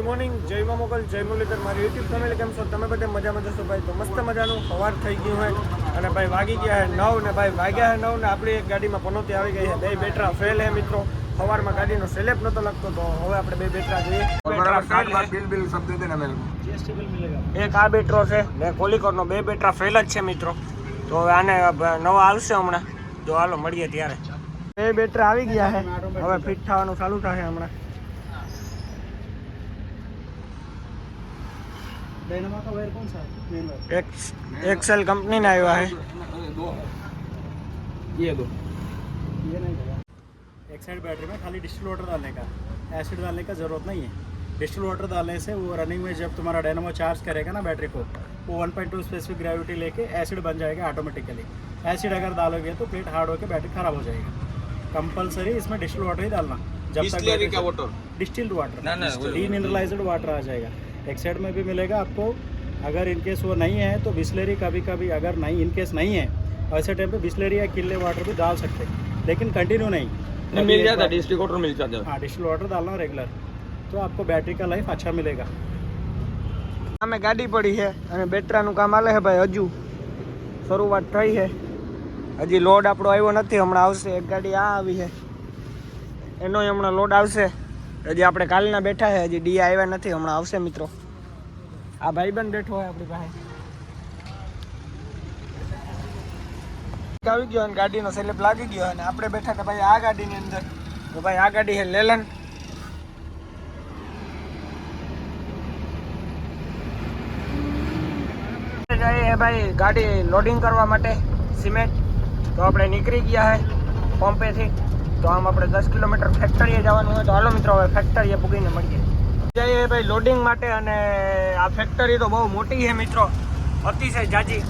Good morning જય મા મોકલ જય મુરલીધર મારી યુટ્યુબ ફેમિલી કેમ છો? તમે બધા મજા જશો? ભાઈ તો મસ્ત મજાનું. સવાર થઈ ગયું હોય અને ભાઈ વાગી ગયા હે નવ ને ભાઈ વાગ્યા હે નવ ને આપણી એક ગાડીમાં પનોતી આવી ગઈ છે બે બેટરા ફેલ હે મિત્રો. સવારમાં ગાડીનો સેલેપ નતો લાગતો તો હવે આપણે બે બેટરા જોઈએ. એક આ બેટરો છે. ને કોલિકોટનો બે બેટરા ફેલ જ છે મિત્રો. તો હવે આને નવા આવશે હમણાં. જો હાલો મળીએ ત્યારે. બે બેટરા આવી ગયા હે. હવે ફિટ થવાનું ચાલુ થશે હમણાં. डायनामा का कंपनी ने आया है। दो ये दो। ये नहीं एक साइड बैटरी में खाली डिस्टिल वाटर डालने का। एसिड डालने का ज़रूरत नहीं है। डिस्टिल वाटर डालने से वो रनिंग में जब तुम्हारा डायनामो चार्ज करेगा ना बैटरी को वो 1.2 पॉइंट स्पेसिफिक ग्रेविटी लेके एसिड बन जाएगा ऑटोमेटिकली एसिड अगर डालोगे तो प्लेट हार्ड होकर बैटरी खराब हो जाएगा। कंपलसरी इसमें डिस्टिल वाटर ही डालना। जब तक डिस्टिल्ड वाटर डिमिनरलाइज्ड वाटर आ जाएगा। एक साइड में भी मिलेगा आपको अगर इनकेस वो नहीं है तो बिस्लेरी कभी कभी अगर नहीं इनकेस नहीं है ऐसे टाइम पे बिस्लेरी या किले वाटर भी डाल सकते हैं लेकिन कंटिन्यू नहीं नहीं मिल जाता डिस्ट्रिक्ट वाटर मिल जाता हाँ डिस्टिल वाटर डालना रेगुलर तो आपको बैटरी का लाइफ अच्छा मिलेगा અમે ગાડી પડી છે અને બેટરાનું કામ હાલે છે ભાઈ હજુ શરૂઆત થઈ છે હજી લોડ આપણો આવ્યો નથી હમણાં આવશે એક ગાડી આ આવી છે એનોય હમણાં લોડ આવશે હજી આપણે કાલના બેઠા છે હજી ડી આવ્યા નથી હમણાં આવશે મિત્રો આ ભાઈબંધ બેઠો હોય આપણી પાસે. આવી ગયો અને ગાડીનો સેલેપ લાગી ગયો અને આપણે બેઠા હતા ભાઈ આ ગાડીની અંદર. તો ભાઈ આ ગાડી છે લેલન. જઈએ ભાઈ ગાડી લોડિંગ કરવા માટે સિમેન્ટ. તો આપણે નીકળી ગયા છે પંપેથી. તો આમ આપણે દસ કિલોમીટર ફેક્ટરીએ જવાનું હોય તો હાલો મિત્રો, હવે ફેક્ટરીએ પૂગીને મળીએ. ભાઈ લોડિંગ માટે અને આ ફેક્ટરી તો બહુ મોટી છે મિત્રો. અતિશય જાજી.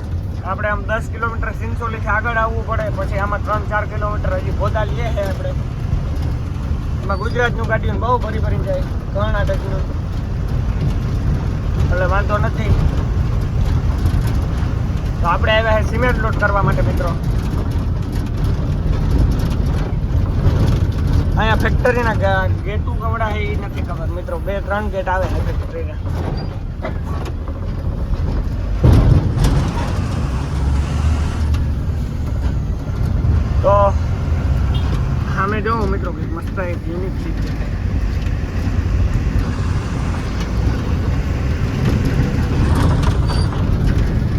આપણે આમ દસ કિલોમીટર સિંસોલીથી આગળ આવવું પડે, પછી આમાં ત્રણ ચાર કિલોમીટર હજી ગોદાલીએ છે આપણે. એમાં ગુજરાતનું ગાડીઓ બહુ ભરી ભરી જાય. કર્ણાટકનું એટલે વાંધો નથી. તો આપણે આવ્યા છે સિમેન્ટ લોડ કરવા માટે મિત્રો. ફેક્ટરીના ગેટું કવડા એ નથી ખબર. મિત્રો, બે, ત્રણ ગેટ આવે છે ફેક્ટરીના તો, સામે જોઉં મિત્રો મસ્ત એક યુનિક સીટ છે.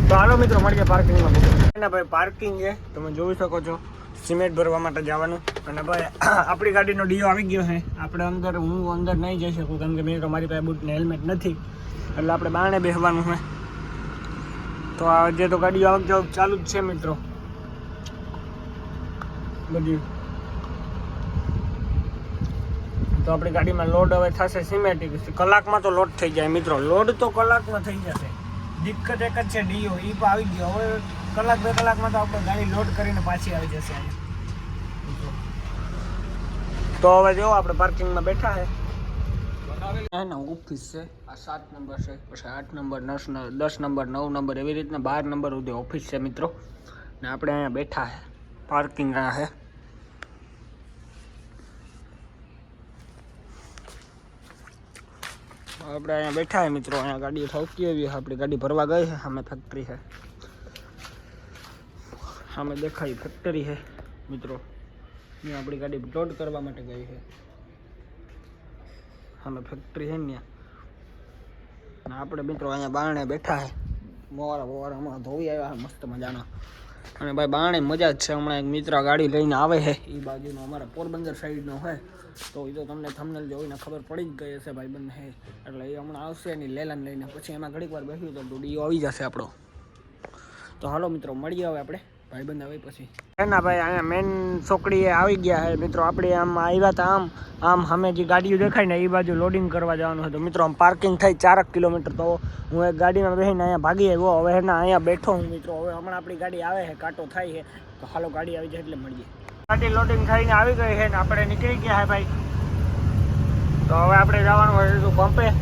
તો હાલો મિત્રો, મળીએ પાર્કિંગમાં ભાઈ પાર્કિંગ છે. તમે જોઈ શકો છો. સિમેન્ટ ભરવા માટે જવાનું. અને ભાઈ, આપણી ગાડીનો ડીઓ આવી ગયો છે. આપણે અંદર, હું અંદર નહીં જઈ શકું, કેમ કે મેં મારી પાસે બૂટને હેલ્મેટ નથી. એટલે આપણે બારણે બેસવાનું છે. તો આજે તો ગાડીઓ આવક જાવક ચાલુ જ છે મિત્રો. બધી. તો આપણી ગાડીમાં લોડ હવે થશે સિમેન્ટિક કલાકમાં તો લોડ થઈ જાય મિત્રો. લોડ તો કલાકમાં થઈ જશે. દિક્કત એક જ છે ડીઓ એ પણ આવી ગયો. હવે કલાક, બે કલાકમાં તો આપણે ગાડી લોડ કરીને પાછી આવી જશે તો હવે જો, આપણે પાર્કિંગમાં બેઠા છે. એના ઓફિસ છે. આ સાત નંબર છે. પછી આઠ નંબર દસ દસ નંબર નવ નંબર એવી રીતના બાર નંબર સુધી ઓફિસ છે મિત્રો. ને આપણે અહીંયા બેઠા છે. પાર્કિંગ આ છે. આપણે અહીંયા બેઠા છે મિત્રો. અહીંયા ગાડી ઠોકી આવી આપણી ગાડી ભરવા ગઈ છે. અમે ફેક્ટરી છે. સામે દેખાય ફેક્ટરી છે મિત્રો. અહીંયા આપણી ગાડી લોડ કરવા માટે ગઈ છે સામે ફેક્ટરી છે ને ત્યાં. આપણે મિત્રો અહીંયા બારણે બેઠા છે મોવારા મોવારા હમણાં ધોઈ આવ્યા મસ્ત મજાના. અને ભાઈ બારણે મજા જ છે, હમણાં એક મિત્ર ગાડી લઈને આવે છે એ બાજુનો અમારા પોરબંદર સાઈડનો હોય તો એ તો તમને થમનેલ જોઈને ખબર પડી જ ગઈ હશે ભાઈ બંને હે. એટલે એ હમણાં આવશે એની લેલાન લઈને. પછી એમાં ઘડીક વાર બેસ્યું તો ડીઓ આવી જશે આપણો. તો હાલો મિત્રો, મળીએ હવે આપણે. ભાઈબંધ આવે પછી. ના ભાઈ, અહીંયા મેન છોકરીએ આવી ગયા છે. મિત્રો, આપણે આમ આવ્યા હતા આમ. આમ સામે જે ગાડીઓ દેખાય ને, એ બાજુ લોડિંગ કરવા જવાનું હતું મિત્રો, આમ પાર્કિંગ થાય ચારક કિલોમીટર. તો હું એક ગાડીમાં બેસીને અહીંયા ભાગી આવ્યો. હવે એના અહીંયા બેઠો હું, મિત્રો. હવે હમણાં આપણી ગાડી આવે છે, કાંટો થાય છે. તો હાલો, ગાડી આવી જાય એટલે મળીએ. ગાડી લોડિંગ થઈને આવી ગઈ છે ને, આપણે નીકળી ગયા છે ભાઈ. તો હવે આપણે જવાનું હોય તો પંપે.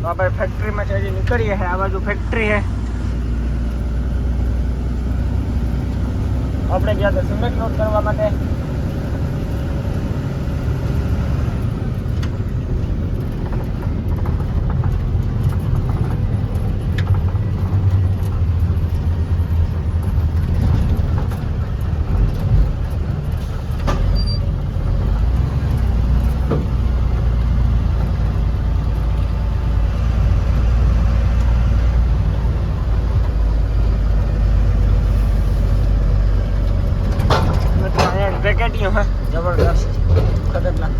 તો આપણે ફેક્ટરીમાં હજી નીકળીએ છીએ. આ બાજુ ફેક્ટરી છે. આપણે ગયા તો સિમેન્ટ લોડ કરવા માટે ગયું હે જબરદસ્ત ખતરનાક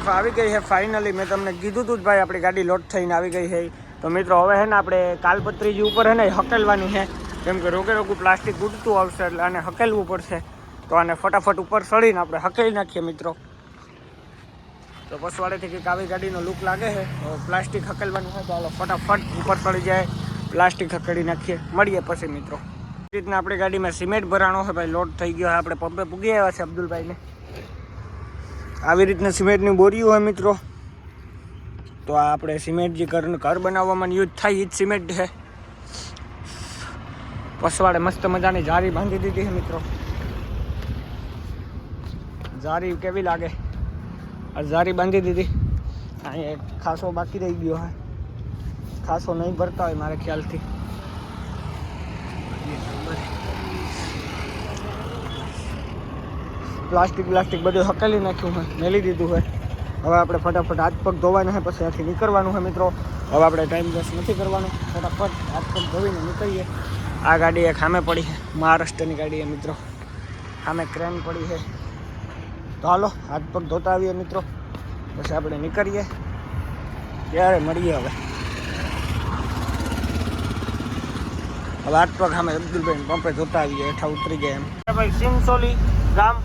લોડ આવી ગઈ છે. ફાઇનલી મેં તમને કીધું હતું જ ભાઈ, આપણી ગાડી લોડ થઈને આવી ગઈ છે. તો મિત્રો, હવે છે ને આપણે કાલપત્રીજી ઉપર છે ને હકેલવાની છે. કેમ કે રોગે રોગું પ્લાસ્ટિક ઉડતું આવશે એટલે આને હકેલવું પડશે. તો આને ફટાફટ ઉપર સળીને આપણે હકેલી નાખીએ મિત્રો. તો પસવાડેથી કંઈક આવી ગાડીનો લુક લાગે છે. પ્લાસ્ટિક હકેલવાનું હોય તો હાલો ફટાફટ ઉપર ચડી જાય. પ્લાસ્ટિક હકેલી નાખીએ. મળીએ પછી મિત્રો. રીતના આપણી ગાડીમાં સિમેન્ટ ભરાણો છે ભાઈ લોડ થઈ ગયો આપણે પંપે પૂગી આવ્યા છે અબ્દુલભાઈને. આવી રીતના સિમેન્ટની બોરીઓ હોય મિત્રો. તો આ આપણે સિમેન્ટ જે ઘર ઘર બનાવવામાં યુઝ થાય એ જ સિમેન્ટ છે. પસવાડે મસ્ત મજાની જારી બાંધી દીધી છે મિત્રો. જારી કેવી લાગે? આ જારી બાંધી દીધી. અહીંયા ખાસો બાકી રહી ગયો હે ખાસો નહીં ભરતા હોય મારે ખ્યાલથી. પ્લાસ્ટિક પ્લાસ્ટિક બધું હકેલી નાખ્યું હોય, મેલી દીધું હોય. હવે આપણે ફટાફટ હાથ પગ ધોવાના છે પછી ત્યાંથી નીકળવાનું છે મિત્રો. હવે આપણે ટાઈમ વેસ્ટ નથી કરવાનો. ફટાફટ હાથ પગ ધોઈને નીકળીએ. આ ગાડી એક સામે પડી છે. મહારાષ્ટ્રની ગાડી છે મિત્રો. સામે ક્રેન પડી છે. તો હાલો, હાથ પગ ધોતા આવીએ મિત્રો. પછી આપણે નીકળીએ. ત્યારે મળીએ હવે. હવે હાથ પગ સામે અબ્દુલભાઈ પંપે ધોતા આવીએ. હેઠા ઉતરી ગયા એમ. ભાઈ સિંગસોલી ગામ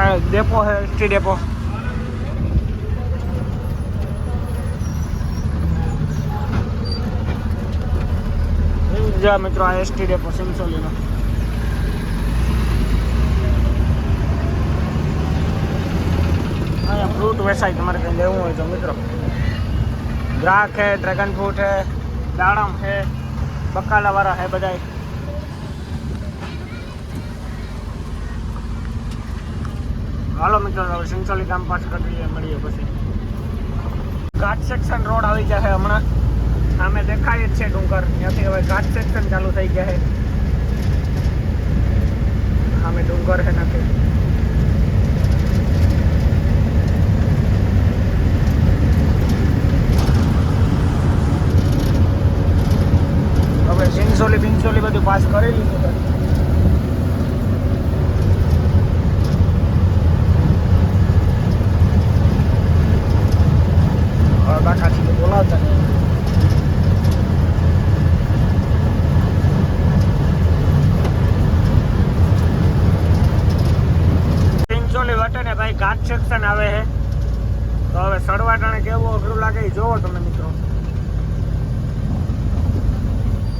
આ ડેપો है એસટી ડેપો. જા મિત્રો, આ એસટી ડેપો, સિમસોલીનો. અહીંયા ફ્રૂટ વેચાય તમારે કંઈ લેવું હોય તો, મિત્રો. દ્રાક છે ડ્રેગન ફ્રૂટ છે દાડમ છે બકાલાવાળા છે બધાય. હાલો મિત્રો, હવે સિંચોલી ગામ પાસ કરીએ મળીએ પછી. ઘાટ સેક્શન રોડ આવી જશે હમણાં. સામે દેખાય જ છે ડુંગર. ત્યાંથી હવે ઘાટ સેક્શન ચાલુ થઈ ગયા છે. સામે ડુંગર છે નથી હવે સિંચોલી બિંચોલી બધું પાસ કરી લીધું તો બોલાવતા પિંચોલી વટે ભાઈ ઘાટ સેક્શન આવે છે. તો હવે સડવાટાણે કેવું અઘરું લાગે એ જોવો તમે મિત્રો.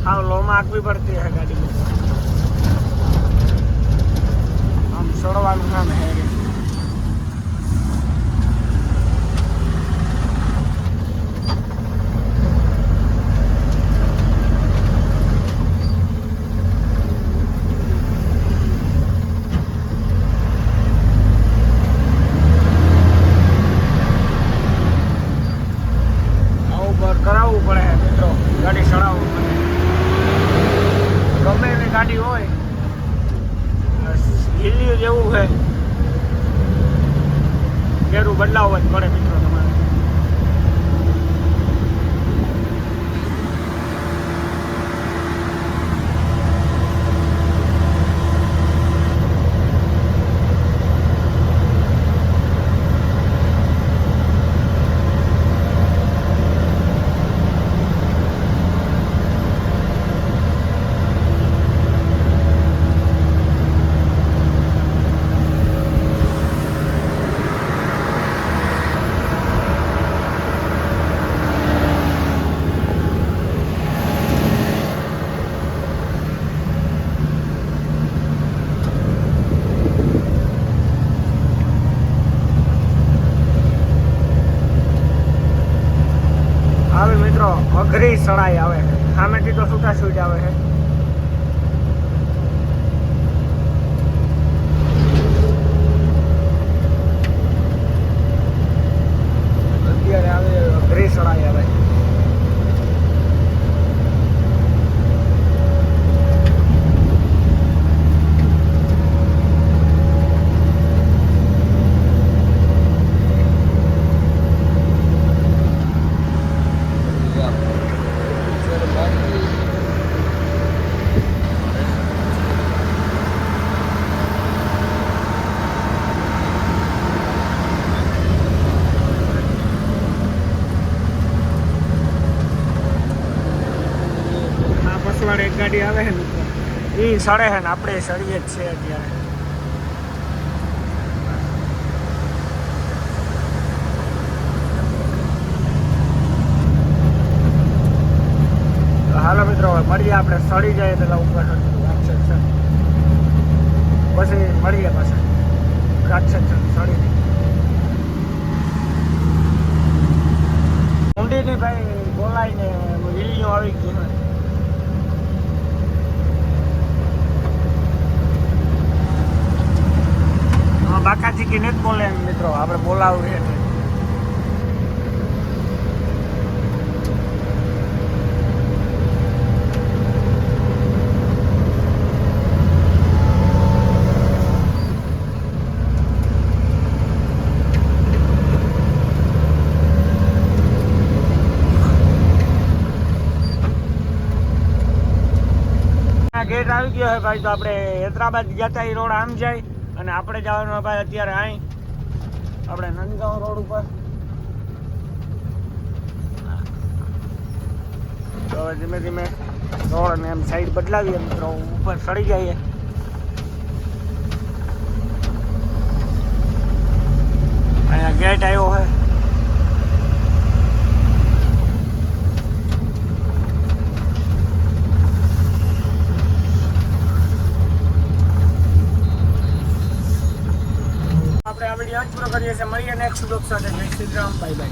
હા લોમાં આંકવી પડતી હે ગાડી આમ સડવાનું નામ હે રે. આવું બર- કરાવવું પડે છે મિત્રો ગાડી ચડાવવું પડે ગમે એવી ગાડી હોય હિલ્યું જેવું છે ગેરું બદલાવવું જ પડે મિત્રો તમારે આવે મિત્રો અઘરી સળાઈ આવે સામેથી તો છૂટા છૂટ આવે છે ગાડી આવે છે મિત્રો એ સડે છે ને, આપણે સડીએ જ છે અત્યારે. હાલો મિત્રો, હવે મળીએ આપણે. સડી જાય પેલા ઉપર પછી મળીએ પાછા. રાક્ષસ સડી ઊંડીની ભાઈ બોલાઈને વીલીઓ આવી ગયું. હોય હા બાકાજી કે નથી બોલે એમ મિત્રો આપણે બોલાવવું છે એટલે. આ ગેટ આવી ગયો છે ભાઈ તો આપણે હૈદરાબાદ ગયા હતા એ રોડ આમ જાય અને આપણે જવાનું ભાઈ અત્યારે અહીં. આપણે નંદગાંવ રોડ ઉપર. તો ધીમે ધીમે રોડ ને એમ સાઈડ બદલાવીએ. મિત્રો, ઉપર ચડી જઈએ. અહીંયા ગેટ આવ્યો છે આપણે આ વીડિયો જ પૂરો કરીએ છીએ. મળીએ નેક્સ્ટ બ્લોગ સાથે. જય બાય બાય